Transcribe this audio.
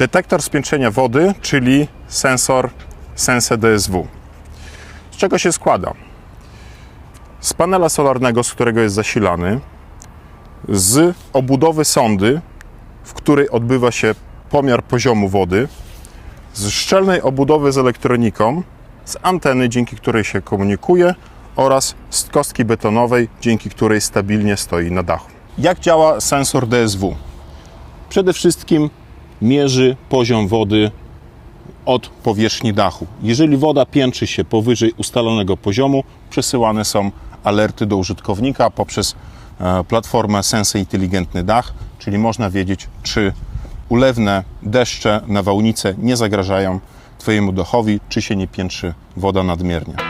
Detektor spiętrzenia wody, czyli sensor Sense DSW. Z czego się składa? Z panela solarnego, z którego jest zasilany, z obudowy sondy, w której odbywa się pomiar poziomu wody, z szczelnej obudowy z elektroniką, z anteny, dzięki której się komunikuje oraz z kostki betonowej, dzięki której stabilnie stoi na dachu. Jak działa sensor DSW? Przede wszystkim mierzy poziom wody od powierzchni dachu. Jeżeli woda piętrzy się powyżej ustalonego poziomu, przesyłane są alerty do użytkownika poprzez e, platformę Sense Inteligentny Dach, czyli można wiedzieć, czy ulewne deszcze, nawałnice nie zagrażają Twojemu dachowi, czy się nie piętrzy woda nadmiernie.